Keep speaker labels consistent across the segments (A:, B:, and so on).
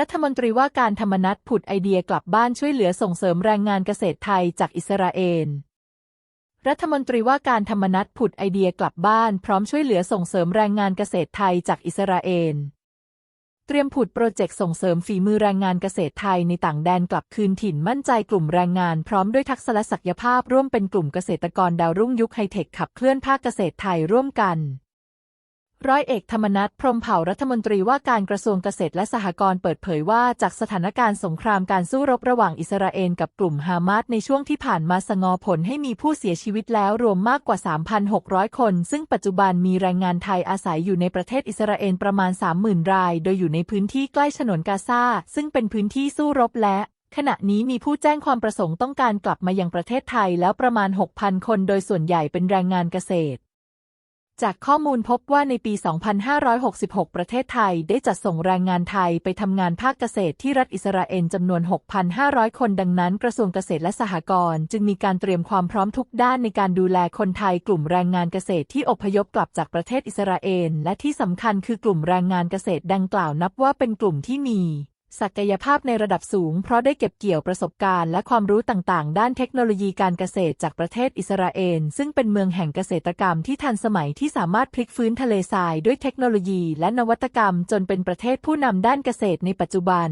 A: รัฐมนตรีว่าการธรรมนัฐผุดไอเดียกลับบ้านช่วยเหลือส่งเสริมแรงงานเกษตรไทยจากอิสราเอล รัฐมนตรีว่าการธรรมนัฐผุดไอเดียกลับบ้านพร้อมช่วยเหลือส่งเสริมแรงงานเกษตรไทยจากอิสราเอล เตรียมผุดโปรเจกต์ส่งเสริมฝีมือแรงงานเกษตรไทยในต่างแดนกลับคืนถิ่นมั่นใจกลุ่มแรงงานพร้อมด้วยทักษะและศักยภาพร่วมเป็นกลุ่มเกษตรกรดาวรุ่งยุคไฮเทคขับเคลื่อนภาคเกษตรไทยร่วมกัน ร้อยเอกธรรมนัฐพรมเผ่ารัฐมนตรีว่าการกระทรวงเกษตรและสหกรณ์เปิดเผยว่าจากสถานการณ์สงครามการสู้รบระหว่างอิสราเอลกับกลุ่มฮามาสในช่วงที่ผ่านมาสงอผลให้มีผู้เสียชีวิตแล้วรวมมากกว่า 3,600 คน ซึ่งปัจจุบันมีแรงงานไทยอาศัยอยู่ในประเทศอิสราเอลประมาณ 30,000 ราย โดยอยู่ในพื้นที่ใกล้ฉนวนกาซาซึ่งเป็นพื้นที่สู้รบและขณะนี้มีผู้แจ้งความประสงค์ต้องการกลับมายังประเทศไทยแล้วประมาณ 6,000 คน โดยส่วนใหญ่เป็นแรงงานเกษตร จากข้อมูลพบว่าในปี 2566 ประเทศไทยได้จัดส่งแรงงานไทยไปทำงานภาคเกษตรที่รัฐอิสราเอลจำนวน 6,500 คนดังนั้น กระทรวงเกษตรและสหกรณ์จึงมีการเตรียมความพร้อมทุกด้านในการดูแลคนไทยกลุ่มแรงงานเกษตรที่อพยพกลับจากประเทศอิสราเอลและที่สำคัญคือกลุ่มแรงงานเกษตรดังกล่าวนับว่าเป็นกลุ่มที่มี ศักยภาพในระดับสูง เพราะได้เก็บเกี่ยวประสบการณ์และความรู้ต่างๆ ด้านเทคโนโลยีการเกษตรจากประเทศอิสราเอล ซึ่งเป็นเมืองแห่งเกษตรกรรมที่ทันสมัยที่สามารถพลิกฟื้นทะเลทรายด้วยเทคโนโลยีและนวัตกรรมจนเป็นประเทศผู้นำด้านเกษตรในปัจจุบัน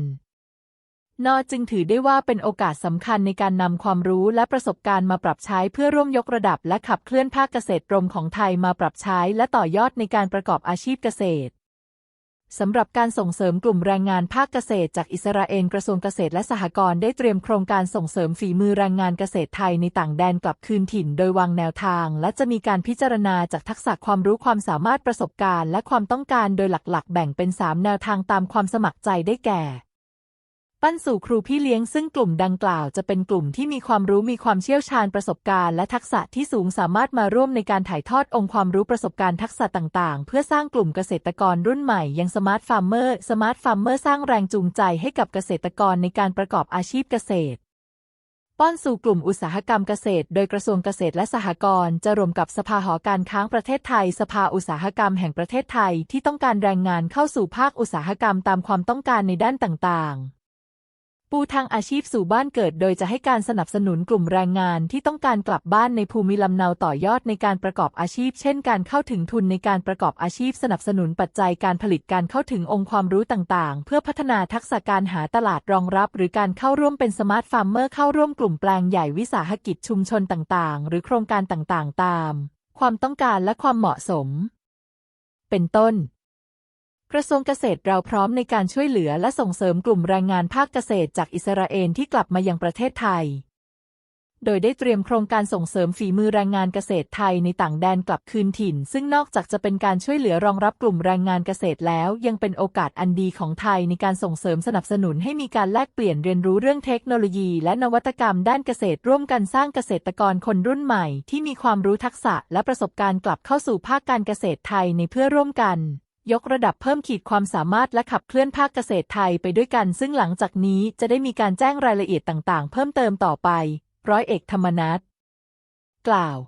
A: นอจึงถือได้ว่าเป็นโอกาสสำคัญในการนำความรู้และประสบการณ์มาปรับใช้เพื่อร่วมยกระดับและขับเคลื่อนภาคเกษตรกรมของไทยมาปรับใช้และต่อยอดในการประกอบอาชีพเกษตร สำหรับการส่งเสริมกลุ่มแรงงานภาคเกษตรจากอิสราเอลกระทรวงเกษตรและสหกรณ์ได้เตรียมโครงการส่งเสริมฝีมือแรงงานเกษตรไทยในต่างแดนกลับคืนถิ่น โดยวางแนวทาง และจะมีการพิจารณาจากทักษะความรู้ความสามารถประสบการณ์ และความต้องการโดยหลักๆ แบ่งเป็น 3 แนวทางตามความสมัครใจได้แก่ ปั้นสู่ครูพี่เลี้ยงซึ่งกลุ่มดังกล่าวจะเป็นกลุ่มที่มีความรู้มีความเชี่ยวชาญประสบการณ์และทักษะที่สูงสามารถมาร่วมในการถ่ายทอดองค์ความรู้ประสบการณ์ทักษะต่างๆ เพื่อสร้างกลุ่มเกษตรกรรุ่นใหม่ยังสมาร์ทฟาร์มเมอร์สมาร์ทฟาร์มเมอร์สร้างแรงจูงใจให้กับเกษตรกรในการประกอบอาชีพเกษตรป้อนสู่กลุ่มอุตสาหกรรมเกษตร โดยกระทรวงเกษตรและสหกรณ์จะรวมกับสภาหอการค้างประเทศไทย สภาอุตสาหกรรมแห่งประเทศไทยที่ต้องการแรงงานเข้าสู่ภาคอุตสาหกรรมตามความต้องการในด้านต่างๆ ปูทางอาชีพสู่บ้านเกิด โดยจะให้การสนับสนุนกลุ่มแรงงานที่ต้องการกลับบ้านในภูมิลำเนาต่อยอดในการประกอบอาชีพ เช่น การเข้าถึงทุนในการประกอบอาชีพสนับสนุนปัจจัยการผลิตการเข้าถึงองค์ความรู้ต่างๆ เพื่อพัฒนาทักษะการหาตลาดรองรับ หรือการเข้าร่วมเป็นสมาร์ทฟาร์มเมอร์เข้าร่วมกลุ่มแปลงใหญ่วิสาหกิจชุมชนต่างๆ หรือโครงการต่างๆ ตาม ความต้องการและความเหมาะสม เป็นต้น กระทรวงเกษตรเราพร้อมในการช่วยเหลือและส่งเสริมกลุ่มแรงงานภาคเกษตรจากอิสราเอลที่กลับมายังประเทศไทย โดยได้เตรียมโครงการส่งเสริมฝีมือแรงงานเกษตรไทยในต่างแดนกลับคืนถิ่น ซึ่งนอกจากจะเป็นการช่วยเหลือรองรับกลุ่มแรงงานเกษตรแล้ว ยังเป็นโอกาสอันดีของไทยในการส่งเสริมสนับสนุนให้มีการแลกเปลี่ยนเรียนรู้เรื่องเทคโนโลยี และนวัตกรรมด้านเกษตรร่วมกันสร้างเกษตรกรคนรุ่นใหม่ ที่มีความรู้ทักษะและประสบการณ์กลับเข้าสู่ภาคการเกษตรไทยในเพื่อร่วมกัน ยกระดับเพิ่มขีดความสามารถและขับเคลื่อนภาคเกษตรไทยไปด้วยกัน ซึ่งหลังจากนี้จะได้มีการแจ้งรายละเอียดต่างๆ เพิ่มเติมต่อไป ร้อยเอกธรรมนัฐกล่าว